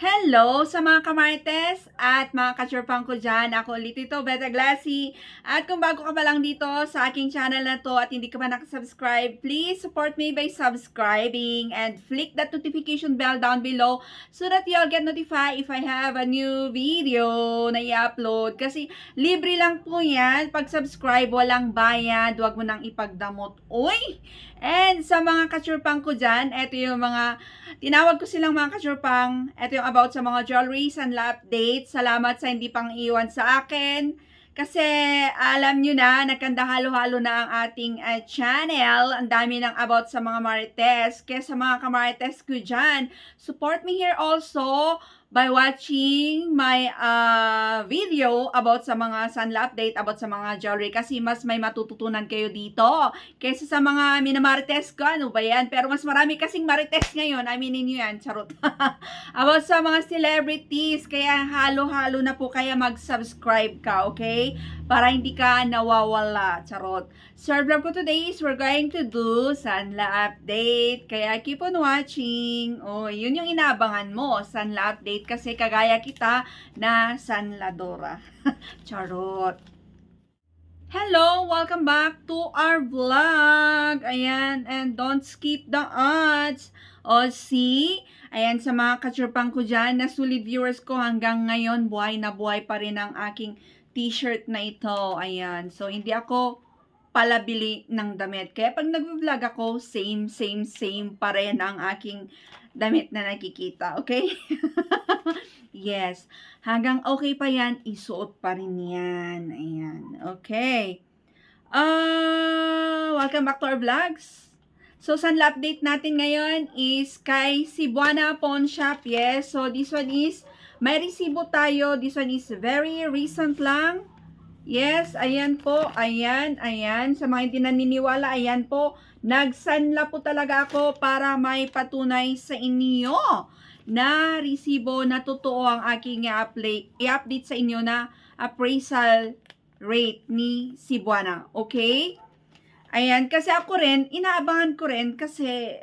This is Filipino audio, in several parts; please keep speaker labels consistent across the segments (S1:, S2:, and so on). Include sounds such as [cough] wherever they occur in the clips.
S1: Hello sa mga kamartes at mga kachurpang ko dyan. Ako ulit ito, Beta Glassy. At kung bago ka pa lang dito sa aking channel na to at hindi ka pa nakasubscribe, please support me by subscribing and flick that notification bell down below so that you'll get notified if I have a new video na i-upload. Kasi libre lang po yan. Pag subscribe, walang bayad. Huwag mo nang ipagdamot. Uy! And sa mga kachurpang ko dyan, ito yung mga, tinawag ko silang mga kachurpang, ito yung about sa mga jewelries and updates. Salamat sa hindi pang iwan sa akin. Kasi alam nyo na, nagkanda halo-halo na ang ating uh, channel. Ang dami ng about sa mga marites. Kaya sa mga kamarites ko dyan, support me here also by watching my uh, video about sa mga sunla update, about sa mga jewelry. Kasi mas may matututunan kayo dito. Kaysa sa mga minamarites ko, ano ba yan? Pero mas marami kasing marites ngayon. Aminin nyo yan, charot. [laughs] about sa mga celebrities. Kaya halo-halo na po kaya mag-subscribe ka, okay? Para hindi ka nawawala, charot. So, our vlog ko today is we're going to do Sanla update. Kaya keep on watching. Oh, yun yung inaabangan mo, Sanla update. Kasi kagaya kita na Sanladora. [laughs] charot. Hello! Welcome back to our vlog! Ayan, and don't skip the ads. O, see? Ayan, sa mga kachurpang ko dyan, na solid viewers ko hanggang ngayon, buhay na buhay pa rin ang aking t-shirt na ito. Ayan, so hindi ako palabili ng damit. Kaya pag nag-vlog ako, same, same, same pa rin ang aking damit na nakikita. Okay? [laughs] yes. Hanggang okay pa yan, isuot pa rin yan. Ayan. Okay. Uh, welcome back to our vlogs. So, saan update natin ngayon is kay Cebuana Pawn Shop. Yes. So, this one is, may resibo tayo. This one is very recent lang. Yes, ayan po. Ayan, ayan. Sa mga hindi naniniwala, ayan po. Nagsanla po talaga ako para may patunay sa inyo na resibo na totoo ang aking i-update sa inyo na appraisal rate ni Cebuana. Okay? Ayan, kasi ako rin, inaabangan ko rin kasi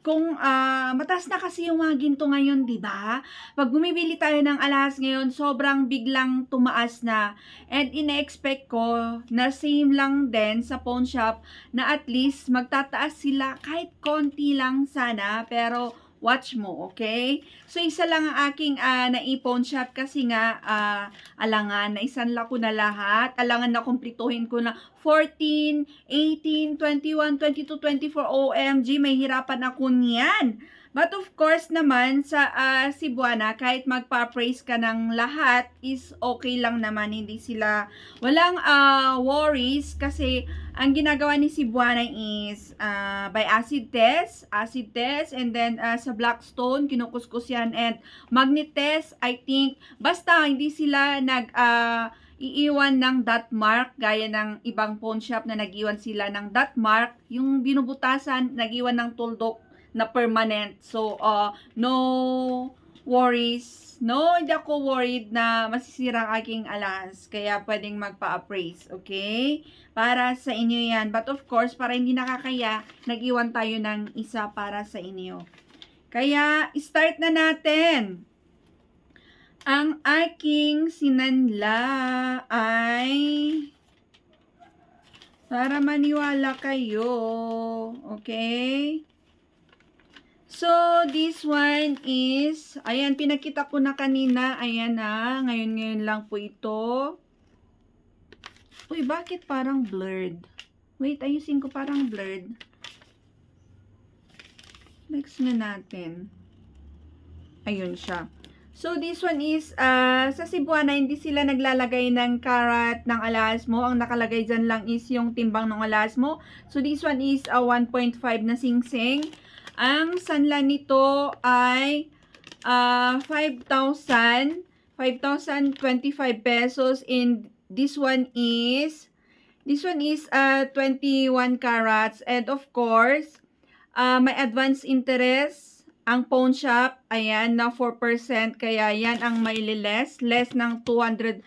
S1: kung uh, mataas na kasi yung mga ginto ngayon, di ba? Pag bumibili tayo ng alahas ngayon, sobrang biglang tumaas na. And ina-expect ko na same lang din sa pawn shop na at least magtataas sila kahit konti lang sana. Pero watch mo, okay? So, isa lang ang aking uh, na-pawn shop kasi nga, uh, alangan, na isanla ko na lahat. Alangan na kumplituhin ko na 14, 18, 21, 22, 24, OMG, may hirapan ako niyan. But of course naman sa uh, Cebuana, kahit magpa-praise ka ng lahat is okay lang naman. Hindi sila, walang uh, worries kasi ang ginagawa ni Cebuana is uh, by acid test, acid test, and then uh, sa Blackstone, kinukuskus yan, and magnet test, I think, basta hindi sila nag, uh, iiwan ng dot mark gaya ng ibang pawn shop na nag-iwan sila ng dot mark. Yung binubutasan nag-iwan ng tuldok na permanent. So, uh, no worries. No, hindi ako worried na masisira ang aking alas. Kaya pwedeng magpa-appraise. Okay? Para sa inyo yan. But of course, para hindi nakakaya, nag-iwan tayo ng isa para sa inyo. Kaya, start na natin. Ang aking sinanla ay para maniwala kayo. Okay? So, this one is, ayan, pinakita ko na kanina, ayan na, ngayon-ngayon lang po ito. Uy, bakit parang blurred? Wait, ayusin ko parang blurred. Next na natin. Ayun siya. So, this one is, uh, sa Cebuana, hindi sila naglalagay ng karat ng alas mo. Ang nakalagay dyan lang is yung timbang ng alas mo. So, this one is a uh, 1.5 na sing-sing. Ang sanla nito ay uh, 5,000 5,025 pesos. And this one is this one is uh, 21 carats. And of course uh, may advance interest. Ang pawn shop ayan na 4% kaya yan ang may less less ng 200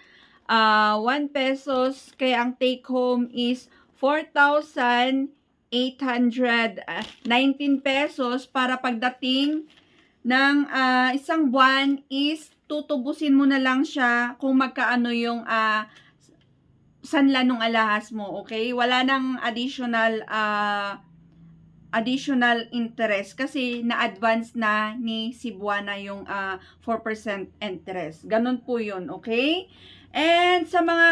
S1: uh, 1 pesos. Kaya ang take home is 4,000 819 pesos para pagdating ng ah, isang buwan is tutubusin mo na lang siya kung magkaano yung ah, sanla nung alahas mo, okay? Wala nang additional ah, additional interest kasi na-advance na ni Cebuana yung ah, 4% interest. Ganun po yun, okay? And sa mga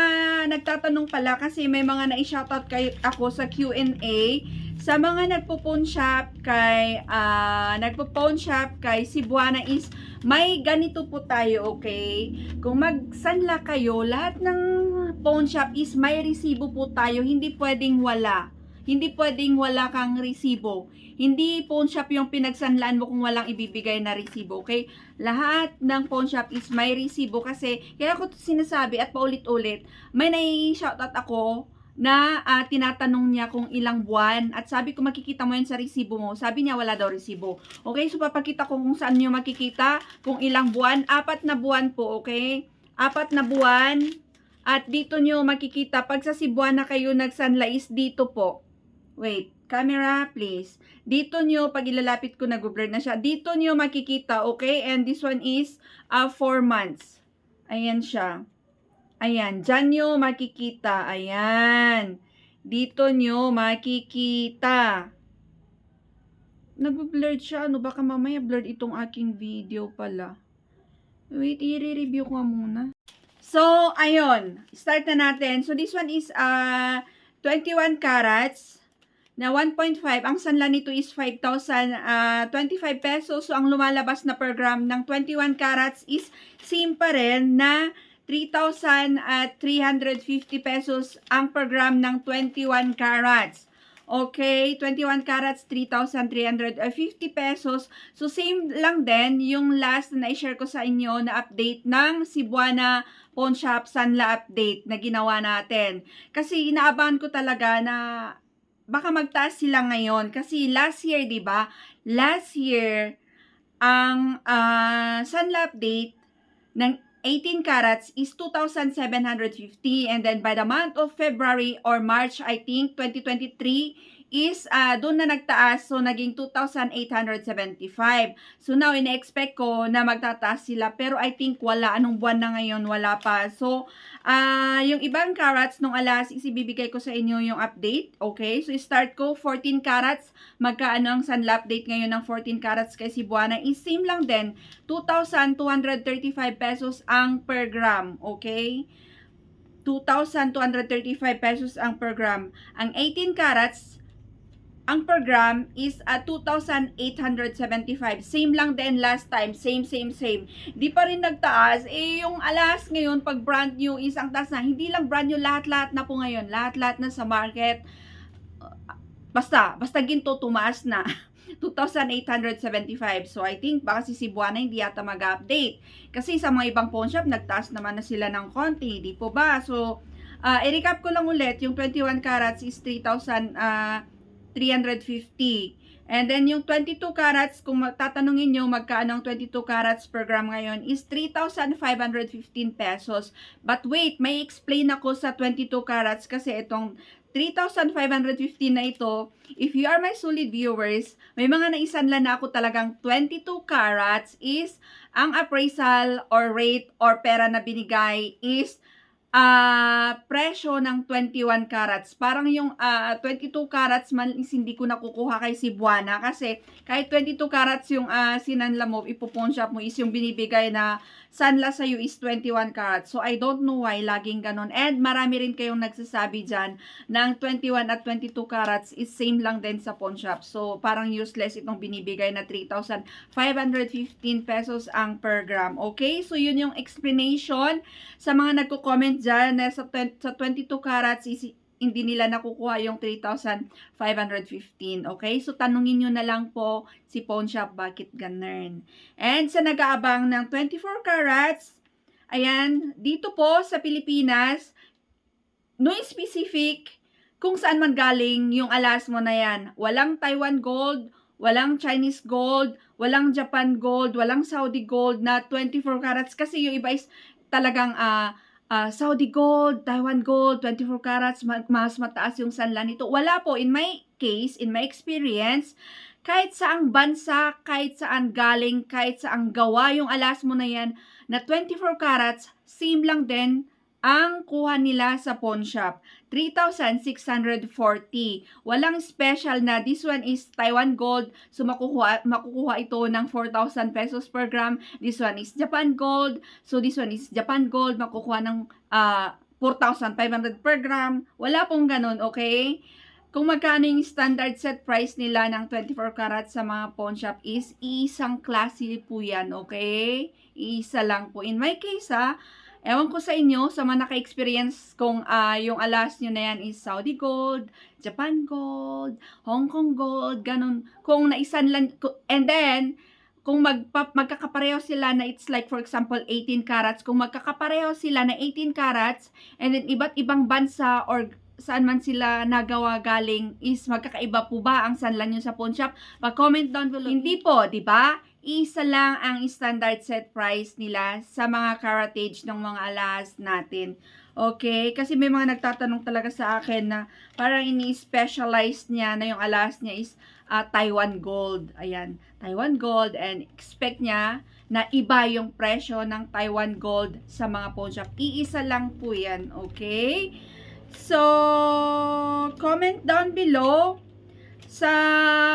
S1: nagtatanong pala kasi may mga na-shoutout kay ako sa Q&A sa mga nagpo-phone shop kay ah nagpo-phone shop kay Cebuana is may ganito po tayo, okay? Kung magsanla kayo, lahat ng phone shop is may resibo po tayo, hindi pwedeng wala. Hindi pwedeng wala kang resibo. Hindi phone shop yung pinagsanlaan mo kung walang ibibigay na resibo, okay? Lahat ng phone shop is may resibo kasi kaya ko sinasabi at paulit-ulit, may nai-shoutout ako na ah, tinatanong niya kung ilang buwan at sabi ko makikita mo yan sa resibo mo. Sabi niya wala daw resibo. Okay, so papakita ko kung saan niyo makikita kung ilang buwan. Apat na buwan po, okay? Apat na buwan. At dito niyo makikita pag sa Cebuana kayo nagsanlais dito po. Wait, camera please. Dito niyo pag ilalapit ko nag-blur na siya. Dito niyo makikita, okay? And this one is 4 months. Ayan siya. Ayan, dyan nyo makikita. Ayan. Dito nyo makikita. Nag-blurred siya. Ano, baka mamaya blurred itong aking video pala. Wait, i-review ko muna. So, ayun. Start na natin. So, this one is uh, 21 carats na 1.5. Ang sanla nito is 5,025 pesos. So, ang lumalabas na per gram ng 21 carats is same pa rin na 3,350 pesos ang per gram ng 21 carats. Okay, 21 carats, 3,350 pesos. So, same lang din yung last na i-share ko sa inyo na update ng Cebuana Pawn Shop Sanla update na ginawa natin. Kasi inaabangan ko talaga na baka magtaas sila ngayon. Kasi last year, di ba? Last year, ang ah, Sanla update ng 18 carats is 2,750 and then by the month of February or March I think 2023 is uh, doon na nagtaas so naging 2,875 so now ina-expect ko na magtataas sila pero I think wala anong buwan na ngayon wala pa. So uh, yung ibang carats nung alas is ibibigay ko sa inyo yung update okay? So start ko 14 carats. Magkaano ang sunla update ngayon ng 14 carats kay Cebuana? Is same lang din 2,235 pesos ang per gram, okay? 2,235 pesos ang per gram. Ang 18 carats, ang per gram is at 2,875. Same lang din last time. Same, same, same. Di pa rin nagtaas. Eh, yung alas ngayon, pag brand new is ang taas na. Hindi lang brand new, lahat-lahat na po ngayon. Lahat-lahat na sa market. Basta, basta ginto, tumaas na. [laughs] 2,875. So, I think baka si Cebuana hindi yata mag-update. Kasi sa mga ibang pawn shop, nagtaas naman na sila ng konti. Di po ba? So, uh, i-recap ko lang ulit. Yung 21 carats is 3,350. And then, yung 22 carats, kung tatanungin nyo magkano ang 22 carats per gram ngayon, is 3,515 pesos. But wait, may explain ako sa 22 carats kasi itong 3,515 na ito, if you are my solid viewers, may mga naisanla na ako talagang 22 carats is ang appraisal or rate or pera na binigay is uh, presyo ng 21 carats. Parang yung uh, 22 carats man hindi ko nakukuha kay Cebuana kasi kahit 22 carats yung uh, sinanla mo, shop mo is yung binibigay na sanla sa'yo is 21 carats. So, I don't know why laging ganon. And marami rin kayong nagsasabi dyan ng 21 at 22 carats is same lang din sa pawn shop. So, parang useless itong binibigay na 3,515 pesos ang per gram. Okay? So, yun yung explanation sa mga nagko-comment dyan na sa, sa 22 carats is hindi nila nakukuha yung 3,515. Okay? So, tanungin nyo na lang po si Pawn Shop bakit ganun. And sa nag-aabang ng 24 carats, ayan, dito po sa Pilipinas, no specific kung saan man galing yung alas mo na yan. Walang Taiwan gold, walang Chinese gold, walang Japan gold, walang Saudi gold na 24 carats kasi yung iba is talagang uh, uh, Saudi gold, Taiwan gold, 24 carats, mas mataas yung sanla nito. Wala po, in my case, in my experience, kahit saang bansa, kahit saan galing, kahit saang gawa yung alas mo na yan, na 24 carats, same lang din ang kuha nila sa pawn shop. 3,640. Walang special na this one is Taiwan Gold. So makukuha, makukuha ito ng 4,000 pesos per gram. This one is Japan Gold. So this one is Japan Gold. Makukuha ng ah, 4,500 per gram. Wala pong ganun, okay? Kung magkano yung standard set price nila ng 24 karat sa mga pawn shop is isang klase po yan, okay? Isa lang po. In my case, ha, ewan ko sa inyo, sa mga naka-experience kung ah, yung alas nyo na yan is Saudi Gold, Japan Gold, Hong Kong Gold, ganun. Kung naisan lang, ku- and then, kung magpa, magkakapareho sila na it's like for example 18 carats, kung magkakapareho sila na 18 carats, and then iba't ibang bansa or saan man sila nagawa galing is magkakaiba po ba ang sanlan nyo sa pawn shop? Mag-comment down below. Hindi po, di ba? Isa lang ang standard set price nila sa mga caratage ng mga alas natin. Okay? Kasi may mga nagtatanong talaga sa akin na parang ini-specialize niya na yung alas niya is ah, Taiwan Gold. Ayan, Taiwan Gold and expect niya na iba yung presyo ng Taiwan Gold sa mga pawn shop. Iisa lang po yan, okay? So, comment down below sa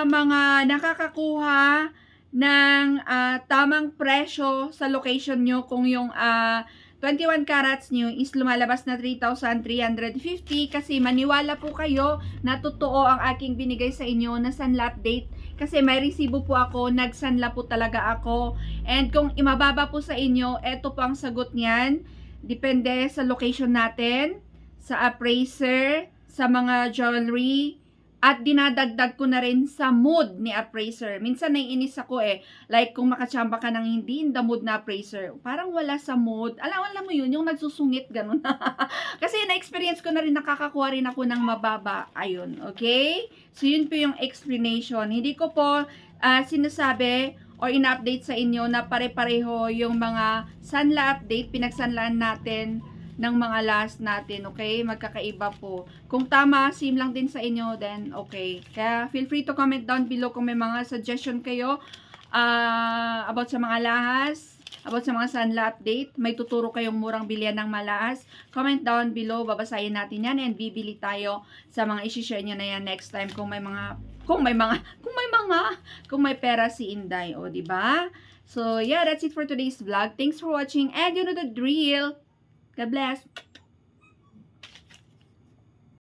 S1: mga nakakakuha ng ah, tamang presyo sa location nyo kung yung ah, 21 carats nyo is lumalabas na 3,350 kasi maniwala po kayo na totoo ang aking binigay sa inyo na sunlap date. Kasi may resibo po ako, nagsanla po talaga ako. And kung imababa po sa inyo, eto po ang sagot niyan. Depende sa location natin sa appraiser, sa mga jewelry, at dinadagdag ko na rin sa mood ni appraiser. Minsan naiinis ako eh, like kung makachamba ka ng hindi in the mood na appraiser, parang wala sa mood. Alam, alam mo yun, yung nagsusungit, ganun. [laughs] Kasi na-experience ko na rin, nakakakuha rin ako ng mababa. Ayun, okay? So yun po yung explanation. Hindi ko po ah, sinasabi or in-update sa inyo na pare-pareho yung mga sanla update, pinagsanlaan natin ng mga last natin, okay? Magkakaiba po. Kung tama, same lang din sa inyo, then okay. Kaya feel free to comment down below kung may mga suggestion kayo ah, about sa mga lahas, about sa mga sanla update. May tuturo kayong murang bilian ng malahas. Comment down below, babasahin natin yan and bibili tayo sa mga isi-share nyo na yan next time kung may mga kung may mga [laughs] kung may mga kung may pera si Inday, o di ba? So, yeah, that's it for today's vlog. Thanks for watching and you know the drill. God bless.